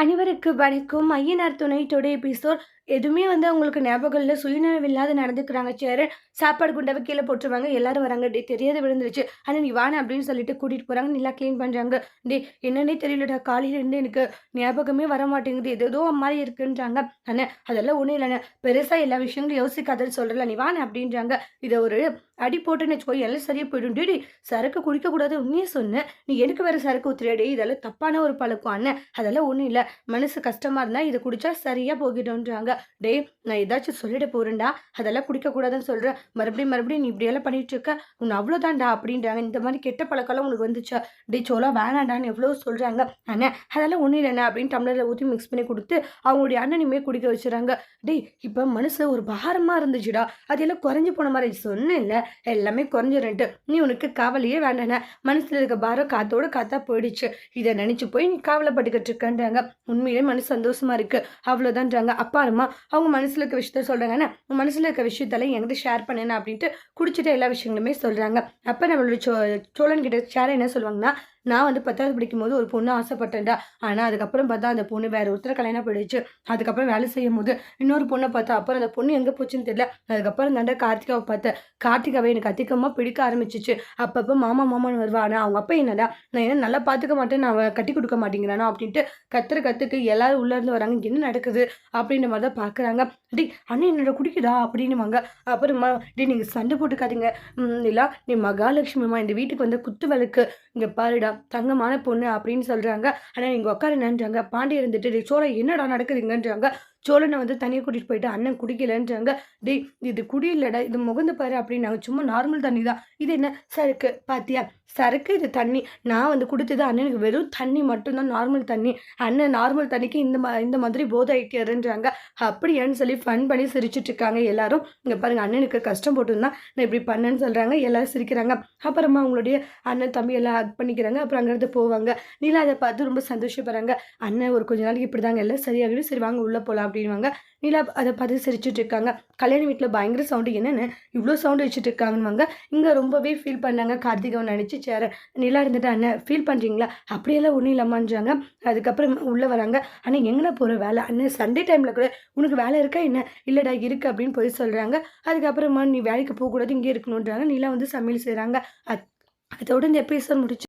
அனைவருக்கு வணக்கம். ஐயனார் துணை டுடே எபிசோட் எதுவுமே வந்து அவங்களுக்கு ஞாபகம் இல்லை. சுயநினைவு இல்லாத நடந்துக்கிறாங்க. சேரு சாப்பாடு குண்டாவை கீழே போட்டுருவாங்க. எல்லாரும் வராங்க. டே தெரியாத விழுந்துருச்சு. ஆனால் நீ வான அப்படின்னு சொல்லிட்டு கூட்டிகிட்டு போகிறாங்க நல்லா க்ளீன் பண்ணுறாங்க டே என்னன்னே தெரியலடா. காலையிலேருந்து எனக்கு ஞாபகமே வர மாட்டேங்குது ஏதோ மாதிரி இருக்குன்றாங்க. அண்ணே அதெல்லாம் ஒன்றும் இல்லைண்ணே. பெருசாக எல்லா விஷயங்களும் யோசிக்காதன்னு சொல்கிறல நீ வான அப்படின்றாங்க. இதை ஒரு அடி போட்டுன்னு வச்சுக்கோ. எல்லாம் சரியாக போயிடும். டேடி சரக்கு குடிக்கக்கூடாது உண்மையே சொன்னேன். நீ எனக்கு வேறு சரக்கு ஊத்துறியாடி இதெல்லாம் தப்பான ஒரு பழக்கம். அண்ணன் அதெல்லாம் ஒன்றும் இல்லை. மனசு கஷ்டமாக இருந்தால் இதை குடித்தா சரியாக போகிடும்ன்றாங்க. டேய் நான் ஏதாச்சும் சொல்லிட போறேன்டா. அதெல்லாம் குடிக்கக்கூடாதுன்னு சொல்கிறேன் மறுபடியும் மறுபடியும் நீ இப்படியெல்லாம் பண்ணிட்டு இருக்க. உன்னை அவ்வளோதான்டா அப்படின்றாங்க. இந்த மாதிரி கெட்ட பழக்கம்லாம் உனக்கு வந்துச்சா? டே சோலா வேணாண்டான்னு எவ்வளோ சொல்கிறாங்க அண்ணே அதெல்லாம் ஒன்றும் இல்லைண்ணே அப்படின்னு டம்ளரில் ஊற்றி மிக்ஸ் பண்ணி கொடுத்து அவங்களுடைய அண்ணனையுமே குடிக்க வச்சுறாங்க. டேய் இப்போ மனசில் ஒரு பாரமாக இருந்துச்சுடா. அதெல்லாம் குறைஞ்சி போன மாதிரி சொன்னேன் இல்லை எல்லாமே குறைஞ்சிருன்ட்டு. நீ உனக்கு கவலையே வேண்டானே மனசில் இருக்க பாரம் காத்தோடு காத்தா போயிடுச்சு. இதை நினச்சி போய் நீ கவலைப்பட்டுக்கிட்டு இருக்கன்றாங்க. உண்மையிலே மனசு சந்தோஷமா இருக்கு. அவ்வளோதான்றாங்க அப்பா அம்மா அவங்க மனசில் இருக்க விஷயத்த சொல்கிறாங்கன்னா உன் மனசில் இருக்க விஷயத்தெல்லாம் என்கிட்ட ஷேர் பண்ணுன்னு அப்படின்ட்டு குடிச்சிட்டு எல்லா விஷயங்களுமே சொல்கிறாங்க அப்போ நம்மளோட சோ சோழன் கிட்ட ஷேர் என்ன சொல்லுவாங்கன்னா நான் வந்து பத்தாவது படிக்கும் போது ஒரு பொண்ணு ஆசைப்பட்டேன்டா. ஆனால் அதுக்கப்புறம் பார்த்தா அந்த பொண்ணு வேற ஒருத்தர கல்யாணம் போயிடுச்சு. அதுக்கப்புறம் வேலை செய்யும் போது இன்னொரு பொண்ணை பார்த்தா அப்புறம் அந்த பொண்ணு எங்கே போச்சுன்னு தெரியல. அதுக்கப்புறம் தாண்டா கார்த்திகாவை பார்த்தேன். கார்த்திகாவை எனக்கு அதிகமாக பிடிக்க ஆரம்பிச்சிச்சு. அப்பப்போ மாமா மாமான்னு வருவா. ஆனால் அவங்க அப்பா என்னடா நான் என்ன நல்லா பார்த்துக்க மாட்டேன் நான் கட்டி கொடுக்க மாட்டேங்கிறானா அப்படின்ட்டு கத்துற கத்துக்கு எல்லாரும் உள்ளேருந்து வராங்க. என்ன நடக்குது அப்படின்ற மாதிரி தான் பார்க்குறாங்க டி அண்ணன் என்னோட குடிக்குதா? அப்படின்னுவாங்க. அப்புறமா டி நீங்கள் சண்டை போட்டுக்காதீங்க. இல்லை நீ மகாலட்சுமிமா இந்த வீட்டுக்கு வந்து குத்து விளக்கு. இங்கே பாருடா தங்கமான பொண்ணு அப்படின்னு சொல்கிறாங்க ஆனால் நீங்கள் உட்கார நினைஞ்சாங்க பாண்டி இருந்துட்டு சோழ என்னடா நடக்குதுங்கன்றாங்க. சோழனை வந்து தண்ணியை கூட்டிகிட்டு போயிட்டு அண்ணன் குடிக்கலன்றாங்க. டேய் இது குடி இல்லைடா இது முகந்து பாரு அப்படின்னாங்க சும்மா நார்மல் தண்ணி தான். இது என்ன? சரக்கு. பாத்தியா? சரக்கு இது தண்ணி. நான் வந்து கொடுத்தது அண்ணனுக்கு வெறும் தண்ணி மட்டும்தான் நார்மல் தண்ணி. அண்ணன் நார்மல் தண்ணிக்கு இந்த மா இந்த மாதிரி போதை ஐட்டியருன்றாங்க அப்படியான்னு சொல்லி ஃபன் பண்ணி சிரிச்சிட்டு இருக்காங்க எல்லாரும். இங்கே பாருங்க அண்ணனுக்கு கஷ்டம் போட்டுருந்தா நான் இப்படி பண்ணேன்னு சொல்கிறாங்க எல்லாரும் சிரிக்கிறாங்க. அப்புறமா அவங்களுடைய அண்ணன் தம்பி எல்லாம் ஹக் பண்ணிக்கிறாங்க. அப்புறம் அங்கேருந்து போவாங்க. நீலா அதை பார்த்து ரொம்ப சந்தோஷப்படுறாங்க. அண்ணன் ஒரு கொஞ்ச நாளைக்கு இப்படி தாங்க எல்லாம் சரியாகவே சரி வாங்க உள்ளே போகலாம் அப்படின்வாங்க நிலா அதை பார்த்து சிரிச்சுட்டு இருக்காங்க. கல்யாண வீட்டில் பயங்கர சவுண்டு என்னென்னு இவ்வளோ சவுண்டு வச்சுட்டு இருக்காங்கன்னு இங்கே ரொம்பவே ஃபீல் பண்ணாங்க. கார்த்திகவன் நினச்சி சேர நிலா இருந்துட்டு அண்ணன் ஃபீல் பண்ணுறீங்களா அப்படியெல்லாம் ஒன்றும் இல்லைம்மான்றாங்க அதுக்கப்புறம் உள்ளே வராங்க. ஆனால் எங்கே போகிற வேலை? அண்ணன் சண்டே டைமில் கூட உனக்கு வேலை இருக்கா என்ன? இல்லைடா இருக்குது அப்படின்னு போய் சொல்கிறாங்க அதுக்கப்புறமா நீ வேலைக்கு போகக்கூடாது இங்கே இருக்கணுன்றாங்க நிலா வந்து சமையல் செய்கிறாங்க அதோட இந்த எபிசோட் முடிச்சு